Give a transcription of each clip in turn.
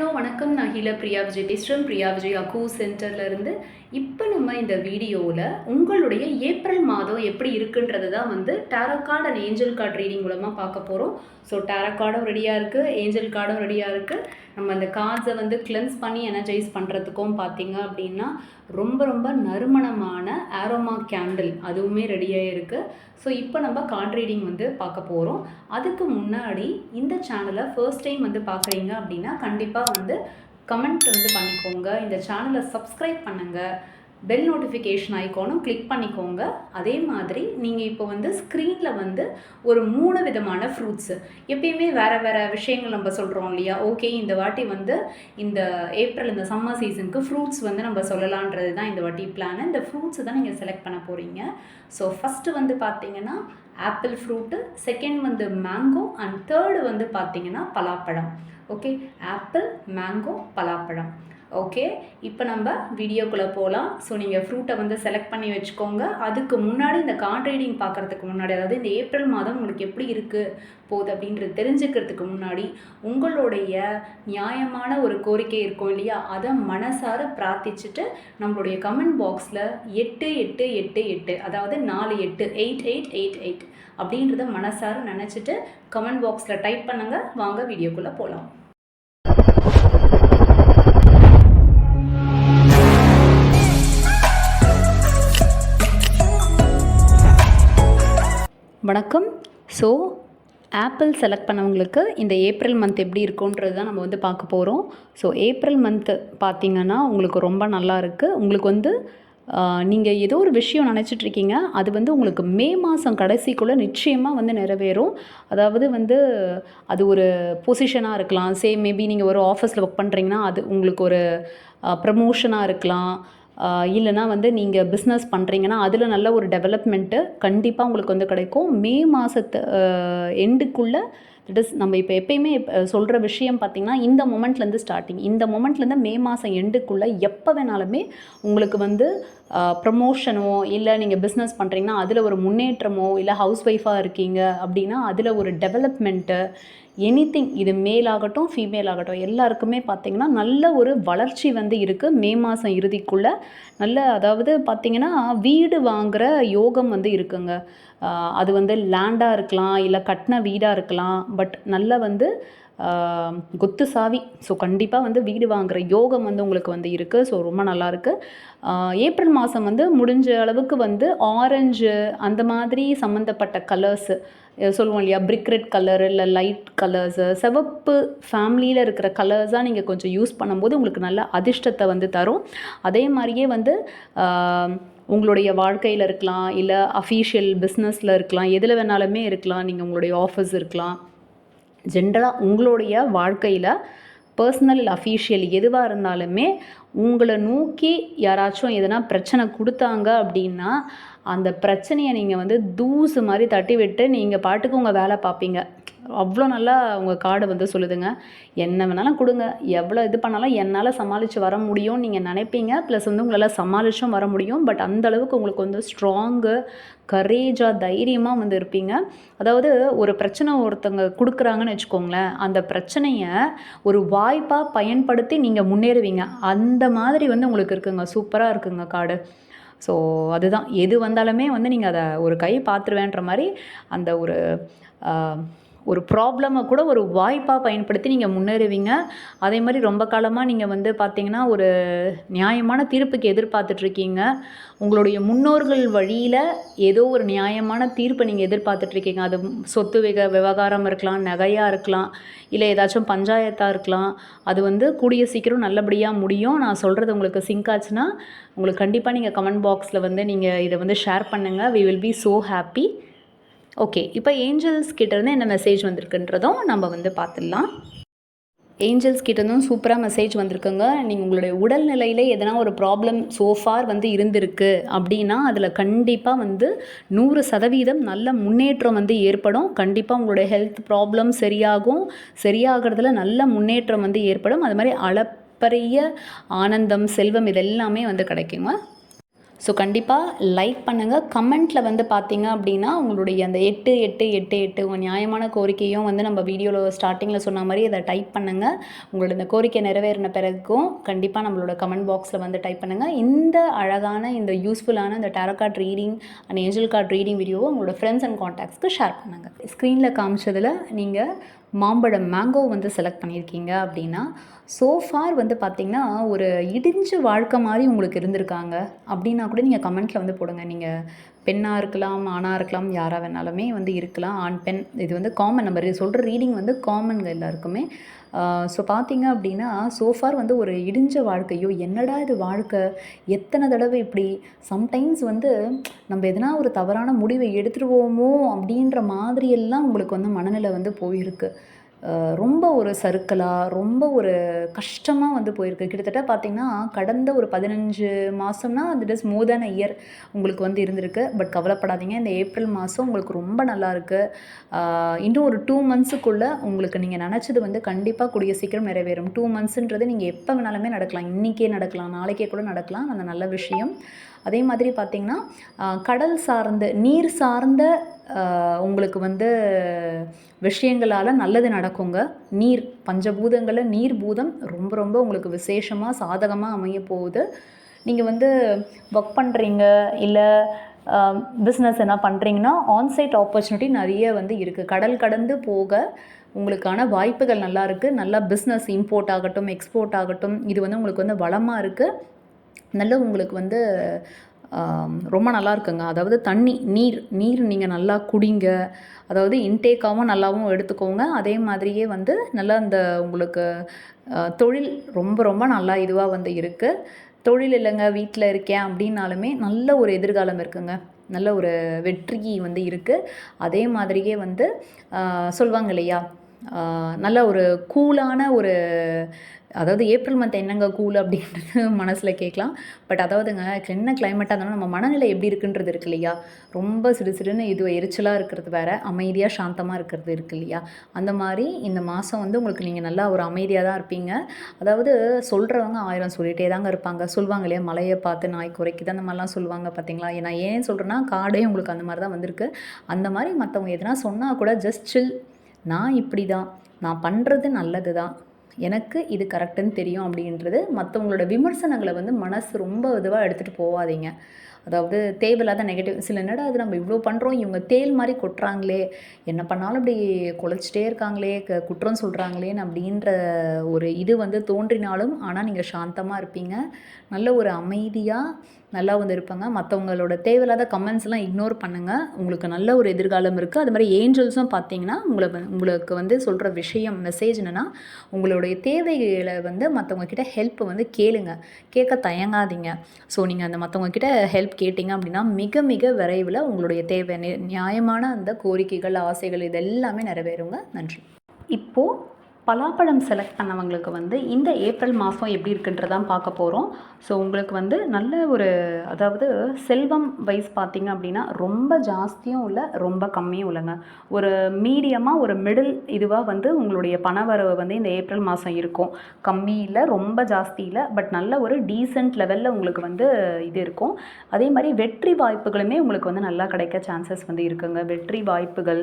Hello வணக்கம். நான் ஹீலா பிரியா விஜய் பேசுகிறேன் பிரியா விஜய் அக்கூ சென்டர்லேருந்து இப்போ நம்ம இந்த வீடியோவில் உங்களுடைய ஏப்ரல் மாதம் எப்படி இருக்குன்றது தான் வந்து tarot card and angel card reading மூலமாக பார்க்க போகிறோம் ஸோ டேரோ கார்டும் ரெடியாக இருக்குது ஏஞ்சல் கார்டும் ரெடியாக இருக்குது நம்ம அந்த கார்ட்ஸை வந்து கிளென்ஸ் பண்ணி எனர்ஜைஸ் பண்ணுறதுக்கும் பார்த்தீங்க அப்படின்னா ரொம்ப ரொம்ப நறுமணமான ஆரோமா கேண்டில் அதுவுமே ரெடியாக இருக்குது ஸோ இப்போ நம்ம கார்ட் ரீடிங் வந்து பார்க்க போகிறோம் அதுக்கு முன்னாடி இந்த சேனலை ஃபர்ஸ்ட் டைம் வந்து பார்க்குறீங்க அப்படின்னா கண்டிப்பாக வந்து கமெண்ட் வந்து பண்ணிக்கோங்க. இந்த சேனலை சப்ஸ்கிரைப் பண்ணுங்கள் பெல் நோட்டிஃபிகேஷன் ஐக்கானும் கிளிக் பண்ணிக்கோங்க. அதே மாதிரி நீங்கள் இப்போ வந்து ஸ்க்ரீனில் வந்து ஒரு மூணு விதமான ஃப்ரூட்ஸு எப்பயுமே வேறு வேறு விஷயங்கள் நம்ம சொல்கிறோம் இல்லையா? ஓகே இந்த வாட்டி வந்து இந்த ஏப்ரல் இந்த சம்மர் சீசனுக்கு ஃப்ரூட்ஸ் வந்து நம்ம சொல்லலான்றது தான் இந்த வாட்டி பிளான் இந்த ஃப்ரூட்ஸை தான் நீங்கள் செலக்ட் பண்ண போகிறீங்க ஸோ ஃபஸ்ட்டு வந்து பார்த்தீங்கன்னா ஆப்பிள் ஃப்ரூட்டு செகண்ட் வந்து மேங்கோ அண்ட் தேர்டு வந்து பார்த்தீங்கன்னா பலாப்பழம். ஓகே ஆப்பிள் மேங்கோ பலாப்பழம். ஓகே இப்போ நம்ம வீடியோக்குள்ளே போகலாம் ஸோ நீங்கள் ஃப்ரூட்டை வந்து செலக்ட் பண்ணி வச்சுக்கோங்க. அதுக்கு முன்னாடி இந்த கார்ட் ரீடிங் பார்க்குறதுக்கு முன்னாடி அதாவது இந்த ஏப்ரல் மாதம் உங்களுக்கு எப்படி இருக்குது போகுது அப்படின்றது தெரிஞ்சுக்கிறதுக்கு முன்னாடி உங்களுடைய நியாயமான ஒரு கோரிக்கை இருக்கும் இல்லையா? அதை மனசார பிரார்த்திச்சுட்டு நம்மளுடைய கமெண்ட் பாக்ஸில் எட்டு எட்டு எட்டு எட்டு அதாவது நாலு எட்டு எயிட் எயிட் எயிட் எயிட் அப்படின்றத மனசார நினச்சிட்டு கமெண்ட் பாக்ஸில் டைப் பண்ணுங்கள் வாங்க வீடியோக்குள்ளே போகலாம் வணக்கம். ஸோ ஆப்பிள் செலக்ட் பண்ணவங்களுக்கு இந்த ஏப்ரல் மந்த் எப்படி இருக்குன்றது தான் நம்ம வந்து பார்க்க போகிறோம் ஸோ ஏப்ரல் மந்த்து பார்த்திங்கன்னா உங்களுக்கு ரொம்ப நல்லா இருக்குது உங்களுக்கு வந்து நீங்கள் ஏதோ ஒரு விஷயம் நினச்சிட்டு இருக்கீங்க. அது வந்து உங்களுக்கு மே மாதம் கடைசிக்குள்ளே நிச்சயமாக வந்து நிறைவேறும். அதாவது வந்து அது ஒரு பொசிஷனாக இருக்கலாம். சேம் மேபி நீங்கள் ஒரு ஆஃபீஸில் ஒர்க் பண்ணுறீங்கன்னா அது உங்களுக்கு ஒரு ப்ரமோஷனாக இருக்கலாம். இல்லைனா வந்து நீங்கள் பிஸ்னஸ் பண்ணுறீங்கன்னா அதில் நல்ல ஒரு டெவலப்மெண்ட்டு கண்டிப்பாக உங்களுக்கு வந்து கிடைக்கும். மே மாதத்து எண்டுக்குள்ளே தட் இஸ் நம்ம இப்போ எப்பயுமே சொல்கிற விஷயம் பார்த்திங்கன்னா இந்த மொமெண்ட்லேருந்து ஸ்டார்டிங் இந்த மொமெண்ட்லேருந்து மே மாதம் எண்டுக்குள்ளே எப்போ வேணாலுமே உங்களுக்கு வந்து ப்ரமோஷனோ இல்லை நீங்கள் பிஸ்னஸ் பண்ணுறீங்கன்னா அதில் ஒரு முன்னேற்றமோ இல்லை ஹவுஸ் ஒய்ஃபாக இருக்கீங்க அப்படின்னா அதில் ஒரு டெவலப்மெண்ட்டு எனிதிங் இது மேல் ஆகட்டும் ஃபீமேல் ஆகட்டும் எல்லாருக்குமே பார்த்திங்கன்னா நல்ல ஒரு வளர்ச்சி வந்து இருக்குது மே மாதம் இறுதிக்குள்ளே நல்ல அதாவது பார்த்திங்கன்னா வீடு வாங்குகிற யோகம் வந்து இருக்குங்க. அது வந்து லேண்டாக இருக்கலாம் இல்லை கட்டின வீடாக இருக்கலாம் பட் நல்ல வந்து குத்து சாவி. ஸோ கண்டிப்பாக வந்து வீடு வாங்குகிற யோகம் வந்து உங்களுக்கு வந்து இருக்குது ஸோ ரொம்ப நல்லாயிருக்கு ஏப்ரல் மாதம் வந்து முடிஞ்ச அளவுக்கு வந்து ஆரஞ்சு அந்த மாதிரி சம்மந்தப்பட்ட கலர்ஸு சொல்லுவோம் இல்லையா? பிரிக் ரெட் கலர் இல்லை லைட் கலர்ஸு சிவப்பு ஃபேமிலியில் இருக்கிற கலர்ஸாக நீங்கள் கொஞ்சம் யூஸ் பண்ணும்போது உங்களுக்கு நல்ல அதிர்ஷ்டத்தை வந்து தரும். அதே மாதிரியே வந்து உங்களுடைய வாழ்க்கையில் இருக்கலாம் இல்லை அஃபீஷியல் பிஸ்னஸில் இருக்கலாம் எதில் வேணாலுமே இருக்கலாம் நீங்கள் உங்களுடைய ஆஃபீஸ் இருக்கலாம். ஜென்ரலாக உங்களுடைய வாழ்க்கையில் பர்சனல் அஃபீஷியல் எதுவாக இருந்தாலுமே உங்களை நோக்கி யாராச்சும் எதனா பிரச்சனை கொடுத்தாங்க அப்படின்னா அந்த பிரச்சனையை நீங்கள் வந்து தூசு மாதிரி தட்டி விட்டு நீங்கள் பாட்டுக்கு உங்கள் வேலை பார்ப்பீங்க. அவ்வளோ நல்லா உங்கள் கார்டு வந்து சொல்லுதுங்க. என்ன வேணாலும் கொடுங்க. எவ்வளோ இது பண்ணாலும் என்னால் சமாளித்து வர முடியும்னு நீங்கள் நினைப்பீங்க. ப்ளஸ் வந்து உங்களால் சமாளிச்சும் வர முடியும். பட் அந்த அளவுக்கு உங்களுக்கு வந்து ஸ்ட்ராங்கு கரேஜாக தைரியமாக வந்து இருப்பீங்க. அதாவது ஒரு பிரச்சனை ஒருத்தங்க கொடுக்குறாங்கன்னு வச்சுக்கோங்களேன். அந்த பிரச்சனையை ஒரு வாய்ப்பாக பயன்படுத்தி நீங்கள் முன்னேறுவீங்க. அந்த மாதிரி வந்து உங்களுக்கு இருக்குங்க. சூப்பராக இருக்குங்க கார்டு. ஸோ அதுதான். எது வந்தாலுமே வந்து நீங்கள் அதை ஒரு கை பார்த்துருவேன்ற மாதிரி அந்த ஒரு ஒரு ப்ராப்ளமை கூட ஒரு வாய்ப்பாக பயன்படுத்தி நீங்கள் முன்னேறுவீங்க. அதே மாதிரி ரொம்ப காலமாக நீங்கள் வந்து பார்த்தீங்கன்னா ஒரு நியாயமான தீர்ப்புக்கு எதிர்பார்த்துட்ருக்கீங்க. உங்களுடைய முன்னோர்கள் வழியில் ஏதோ ஒரு நியாயமான தீர்ப்பை நீங்கள் எதிர்பார்த்துட்ருக்கீங்க. அது சொத்து விக விவகாரம் இருக்கலாம் நகையாக இருக்கலாம் இல்லை ஏதாச்சும் பஞ்சாயத்தாக இருக்கலாம். அது வந்து கூடிய சீக்கிரம் நல்லபடியாக முடியும். நான் சொல்கிறது உங்களுக்கு சிங்க் ஆச்சுன்னா உங்களுக்கு கண்டிப்பாக நீங்கள் கமெண்ட் பாக்ஸில் வந்து நீங்கள் இதை வந்து ஷேர் பண்ணுங்கள் we will be so happy okay இப்போ ஏஞ்சல்ஸ் கிட்டேருந்து என்ன மெசேஜ் வந்திருக்குன்றதும் நம்ம வந்து பார்த்துடலாம். ஏஞ்சல்ஸ் கிட்டேருந்தும் சூப்பராக மெசேஜ் வந்திருக்குங்க. நீங்கள் உங்களுடைய உடல்நிலையில் எதனா ஒரு ப்ராப்ளம் சோஃபார் வந்து இருந்திருக்கு அப்படின்னா அதில் கண்டிப்பாக வந்து நூறு சதவீதம் நல்ல முன்னேற்றம் வந்து ஏற்படும். கண்டிப்பாக உங்களுடைய ஹெல்த் ப்ராப்ளம் சரியாகும். சரியாகிறதுல நல்ல முன்னேற்றம் வந்து ஏற்படும். அது மாதிரி அளப்பரிய ஆனந்தம் செல்வம் இதெல்லாமே வந்து கிடைக்குங்க. ஸோ கண்டிப்பாக லைக் பண்ணுங்கள் கமெண்ட்டில் வந்து பார்த்தீங்க அப்படின்னா உங்களுடைய அந்த எட்டு எட்டு எட்டு எட்டு உங்கள் நியாயமான கோரிக்கையும் வந்து நம்ம வீடியோவில் ஸ்டார்டிங்கில் சொன்ன மாதிரி அதை டைப் பண்ணுங்கள் உங்களோட இந்த கோரிக்கை நிறைவேறின பிறகும் கண்டிப்பாக நம்மளோட கமெண்ட் பாக்ஸில் வந்து டைப் பண்ணுங்கள் இந்த அழகான இந்த யூஸ்ஃபுல்லான இந்த tarot card reading and angel card reading வீடியோவை உங்களோட ஃப்ரெண்ட்ஸ் அண்ட் காண்டாக்ட்ஸ்க்கு ஷேர் பண்ணுங்கள் ஸ்க்ரீனில் காமிச்சதில் நீங்கள் மாம்பழம் மேங்கோ வந்து செலக்ட் பண்ணியிருக்கீங்க அப்படின்னா சோஃபார் வந்து பார்த்திங்கன்னா ஒரு இடிஞ்ச வாழ்க்கை மாதிரி உங்களுக்கு இருந்திருக்காங்க. அப்படின்னா கூட நீங்கள் கமெண்ட்டில் வந்து போடுங்க. நீங்கள் பெண்ணாக இருக்கலாம் ஆணாக இருக்கலாம் யாராக வேணாலுமே வந்து இருக்கலாம். ஆண் பெண் இது வந்து காமன் நம்ம சொல்கிற ரீடிங் வந்து காமன்கள் எல்லாருக்குமே. ஸோ பார்த்தீங்க அப்படின்னா சோஃபார் வந்து ஒரு இடிஞ்ச வாழ்க்கையோ என்னடா இது வாழ்க்கை? எத்தனை தடவை இப்படி? சம்டைம்ஸ் வந்து நம்ம எதனா ஒரு தவறான முடிவை எடுத்துருவோமோ அப்படின்ற மாதிரியெல்லாம் உங்களுக்கு வந்து மனநிலை வந்து போயிருக்கு. ரொம்ப ஒரு சறுக்கலாக ரொம்ப ஒரு கஷ்டமாக வந்து போயிருக்கு. கிட்டத்தட்ட பார்த்திங்கன்னா கடந்த ஒரு பதினஞ்சு மாதம்னா திட் இஸ் மோர் தேன் இயர் உங்களுக்கு வந்து இருந்திருக்கு. பட் கவலைப்படாதீங்க இந்த ஏப்ரல் மாதம் உங்களுக்கு ரொம்ப நல்லாயிருக்கு இன்னும் ஒரு டூ மந்த்ஸுக்குள்ளே உங்களுக்கு நீங்கள் நினச்சது வந்து கண்டிப்பாக கூடிய சீக்கிரம் நிறைவேறும். டூ மந்த்ஸுன்றது நீங்கள் எப்போ வேணாலுமே நடக்கலாம். இன்றைக்கே நடக்கலாம் நாளைக்கே கூட நடக்கலாம். அந்த நல்ல விஷயம். அதே மாதிரி பார்த்திங்கன்னா கடல் சார்ந்த நீர் சார்ந்த உங்களுக்கு வந்து விஷயங்களால் நல்லது நடக்குங்க. நீர் பஞ்சபூதங்களில் நீர் பூதம் ரொம்ப ரொம்ப உங்களுக்கு விசேஷமாக சாதகமாக அமைய போகுது நீங்கள் வந்து ஒர்க் பண்ணுறீங்க இல்லை பிஸ்னஸ் என்ன பண்ணுறீங்கன்னா ஆன்சைட் ஆப்பர்ச்சுனிட்டி நிறைய வந்து இருக்குது கடல் கடந்து போக உங்களுக்கான வாய்ப்புகள் நல்லா இருக்குது நல்லா பிஸ்னஸ் இம்போர்ட் ஆகட்டும் எக்ஸ்போர்ட் ஆகட்டும் இது வந்து உங்களுக்கு வந்து வளமாக இருக்குது நல்ல உங்களுக்கு வந்து ரொம்ப நல்லா இருக்குங்க. அதாவது தண்ணி நீர் நீர் நீங்கள் நல்லா குடிங்க. அதாவது இன்டேக்காகவும் நல்லாவும் எடுத்துக்கோங்க. அதே மாதிரியே வந்து நல்லா அந்த உங்களுக்கு தொழில் ரொம்ப ரொம்ப நல்லா இதுவாக வந்து இருக்குது தொழில் இல்லைங்க வீட்டில் இருக்கேன் அப்படின்னாலுமே நல்ல ஒரு எதிர்காலம் இருக்குங்க. நல்ல ஒரு வெற்றி வந்து இருக்குது அதே மாதிரியே வந்து சொல்லுவாங்க இல்லையா? நல்ல ஒரு கூலான ஒரு அதாவது ஏப்ரல் மந்த் என்னங்க கூல் அப்படின்றது மனசில் கேட்கலாம். பட் அதாவதுங்க என்ன கிளைமேட்டாக இருந்தாலும் நம்ம மனநிலை எப்படி இருக்குன்றது இருக்கு இல்லையா? ரொம்ப சிறு சிறுன்னு இது எரிச்சலாக இருக்கிறது வேற அமைதியாக சாந்தமாக இருக்கிறது இருக்கு இல்லையா? அந்த மாதிரி இந்த மாதம் வந்து உங்களுக்கு நீங்கள் நல்லா ஒரு அமைதியாக தான் இருப்பீங்க. அதாவது சொல்கிறவங்க ஆயிரம் சொல்லிகிட்டே தாங்க இருப்பாங்க. சொல்லுவாங்க இல்லையா மலையை பார்த்து நாய் குறைக்குது அந்த மாதிரிலாம் சொல்லுவாங்க பார்த்தீங்களா நான் ஏன் சொல்கிறேன்னா காடே உங்களுக்கு அந்த மாதிரி தான் வந்திருக்கு. அந்த மாதிரி மற்றவங்க எதனா சொன்னால் கூட ஜஸ்ட் சில் நான் இப்படி தான் நான் பண்ணுறது நல்லது தான் எனக்கு இது கரெக்டுன்னு தெரியும் அப்படின்றது மற்றவங்களோட விமர்சனங்களை வந்து மனசு ரொம்ப இதுவாக எடுத்துகிட்டு போகாதீங்க அதாவது தேவையில்லாத நெகட்டிவ் சில என்னடா அது நம்ம இவ்வளோ பண்ணுறோம் இவங்க தேல் மாதிரி கொட்டுறாங்களே என்ன பண்ணாலும் இப்படி குலைச்சிட்டே இருக்காங்களே க குற்றம் சொல்கிறாங்களேன்னு அப்படின்ற ஒரு இது வந்து தோன்றினாலும் ஆனால் நீங்கள் சாந்தமாக இருப்பீங்க. நல்ல ஒரு அமைதியாக நல்லா வந்து இருப்பாங்க. மற்றவங்களோட தேவையில்லாத கமெண்ட்ஸ்லாம் இக்னோர் பண்ணுங்கள் உங்களுக்கு நல்ல ஒரு எதிர்காலம் இருக்குது அது மாதிரி ஏஞ்சல்ஸும் பார்த்தீங்கன்னா உங்களை உங்களுக்கு வந்து சொல்கிற விஷயம் மெசேஜ் என்னென்னா உங்களுடைய தேவைகளை வந்து மற்றவங்க கிட்ட ஹெல்ப் வந்து கேளுங்க. கேட்க தயங்காதீங்க. ஸோ நீங்கள் அந்த மற்றவங்க கிட்ட ஹெல்ப் கேட்டிங்க அப்படின்னா மிக மிக விரைவில் உங்களுடைய தேவை நியாயமான அந்த கோரிக்கைகள் ஆசைகள் இதெல்லாமே நிறைவேறுங்க. நன்றி. இப்போது பலாப்பழம் செலக்ட் பண்ணவங்களுக்கு வந்து இந்த ஏப்ரல் மாதம் எப்படி இருக்குன்றதான் பார்க்க போகிறோம் ஸோ உங்களுக்கு வந்து நல்ல ஒரு அதாவது செல்வம் வைஸ் பார்த்திங்க அப்படின்னா ரொம்ப ஜாஸ்தியும் இல்லை ரொம்ப கம்மியும் இல்லைங்க. ஒரு மீடியமாக ஒரு மிடில் இதுவாக வந்து உங்களுடைய பணவரவு வந்து இந்த ஏப்ரல் மாதம் இருக்கும். கம்மி இல்லை ரொம்ப ஜாஸ்தி இல்லை பட் நல்ல ஒரு டீசென்ட் லெவலில் உங்களுக்கு வந்து இது இருக்கும். அதே மாதிரி வெற்றி வாய்ப்புகளுமே உங்களுக்கு வந்து நல்லா கிடைக்க சான்சஸ் வந்து இருக்குங்க. வெற்றி வாய்ப்புகள்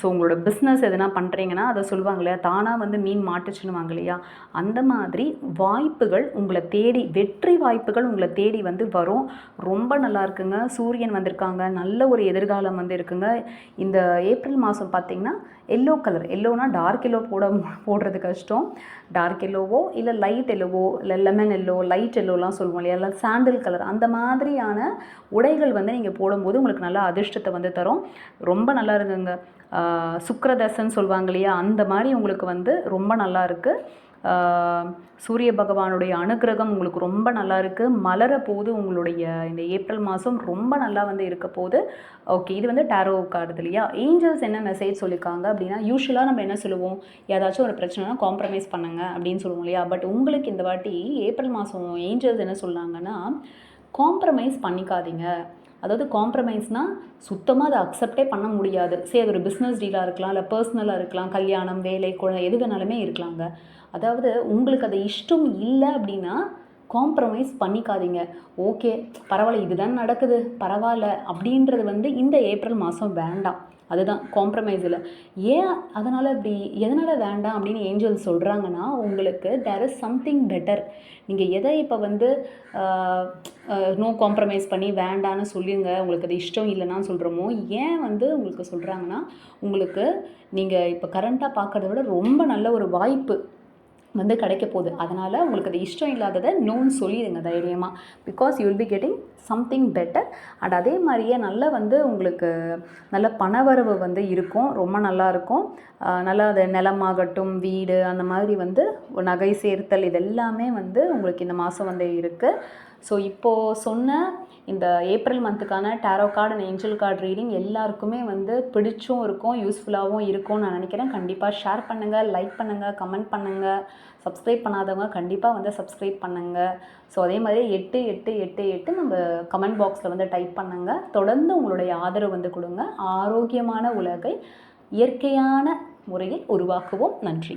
ஸோ உங்களோட பிஸ்னஸ் எதுனா பண்ணுறீங்கன்னா அதை சொல்லுவாங்க இல்லையா தானாக வந்து மீன் மாட்டுச்சுன்னுவாங்க இல்லையா? அந்த மாதிரி வாய்ப்புகள் உங்களை தேடி வெற்றி வாய்ப்புகள் உங்களை தேடி வந்து வரும். ரொம்ப நல்லா இருக்குங்க. சூரியன் வந்திருக்காங்க. நல்ல ஒரு எதிர்காலம் வந்து இருக்குங்க. இந்த ஏப்ரல் மாதம் பார்த்தீங்கன்னா எல்லோ கலர் எல்லோனா டார்க் எல்லோ போட போடுறது கஷ்டம். டார்க் எல்லோவோ இல்லை லைட் எல்லோவோ இல்லை லெமன் எல்லோ லைட் எல்லோலாம் சொல்லுவோம் இல்லையா? இல்லை சாண்டில் கலர் அந்த மாதிரியான உடைகள் வந்து நீங்கள் போடும்போது உங்களுக்கு நல்ல அதிர்ஷ்டத்தை வந்து தரும். ரொம்ப நல்லா இருக்குங்க. சுக்கிரதசன்னு சொல்லுவாங்க இல்லையா? அந்த மாதிரி உங்களுக்கு வந்து ரொம்ப நல்லா இருக்குது சூரிய பகவானுடைய அனுக்கிரகம் உங்களுக்கு ரொம்ப நல்லா இருக்குது மலர போது உங்களுடைய இந்த ஏப்ரல் மாதம் ரொம்ப நல்லா வந்து இருக்க போது ஓகே இது வந்து டேரோ கார்டு இல்லையா? ஏஞ்சல்ஸ் என்ன மெசேஜ் சொல்லியிருக்காங்க அப்படின்னா யூஸ்வலாக நம்ம என்ன சொல்லுவோம்? ஏதாச்சும் ஒரு பிரச்சனைனா காம்ப்ரமைஸ் பண்ணுங்க அப்படின்னு சொல்லுவோம் இல்லையா? பட் உங்களுக்கு இந்த வாட்டி ஏப்ரல் மாதம் ஏஞ்சல்ஸ் என்ன சொன்னாங்கன்னா காம்ப்ரமைஸ் பண்ணிக்காதீங்க. அதாவது காம்ப்ரமைஸ்னால் சுத்தமாக அதை அக்செப்டே பண்ண முடியாது. சரி அது ஒரு பிஸ்னஸ் டீலாக இருக்கலாம் இல்லை பர்சனலாக இருக்கலாம் கல்யாணம் வேலை குழந்தை எது வேணாலுமே இருக்கலாங்க. அதாவது உங்களுக்கு அது இஷ்டம் இல்லை அப்படின்னா காம்ப்ரமைஸ் பண்ணிக்காதீங்க. ஓகே பரவாயில்ல இதுதான் நடக்குது பரவாயில்ல அப்படின்றது வந்து இந்த ஏப்ரல் மாதம் வேண்டாம். அதுதான் காம்ப்ரமைஸில் ஏன் அதனால் இப்படி எதனால் வேண்டாம் அப்படின்னு ஏஞ்சல் சொல்கிறாங்கன்னா உங்களுக்கு தேர் இஸ் சம்திங் பெட்டர் நீங்கள் எதை இப்போ வந்து நோ காம்ப்ரமைஸ் பண்ணி வேண்டான்னு சொல்லுங்க உங்களுக்கு அது இஷ்டம் இல்லைன்னா சொல்கிறோமோ ஏன் வந்து உங்களுக்கு சொல்கிறாங்கன்னா உங்களுக்கு நீங்கள் இப்போ கரண்ட்டாக பார்க்குறத விட ரொம்ப நல்ல ஒரு வாய்ப்பு. வந்து கிடைக்க போகுது. அதனால் உங்களுக்கு அது இஷ்டம் இல்லாததை நோன்னு சொல்லிடுங்க தைரியமாக because you will be getting something better and அதே மாதிரியே நல்ல வந்து உங்களுக்கு நல்ல பணவரவு வந்து இருக்கும். ரொம்ப நல்லா இருக்கும். நல்லா அது நிலமாகட்டும் வீடு அந்த மாதிரி வந்து நகை சேர்த்தல் இது எல்லாமே வந்து உங்களுக்கு இந்த மாதம் வந்து இருக்குது ஸோ இப்போது சொன்ன இந்த April மந்த்துக்கான tarot card and angel card reading எல்லாருக்குமே வந்து பிடிச்சும் இருக்கும் யூஸ்ஃபுல்லாகவும் இருக்கும்னு நான் நினைக்கிறேன் கண்டிப்பாக ஷேர் பண்ணுங்கள் லைக் பண்ணுங்கள் கமெண்ட் பண்ணுங்கள் சப்ஸ்கிரைப் பண்ணாதவங்க கண்டிப்பாக வந்து சப்ஸ்கிரைப் பண்ணுங்கள் ஸோ அதே மாதிரி எட்டு எட்டு எட்டு எட்டு நம்ம கமெண்ட் பாக்ஸில் வந்து டைப் பண்ணுங்கள் தொடர்ந்து உங்களுடைய ஆதரவு வந்து கொடுங்க. ஆரோக்கியமான உலகை இயற்கையான முறையில் உருவாக்குவோம். நன்றி.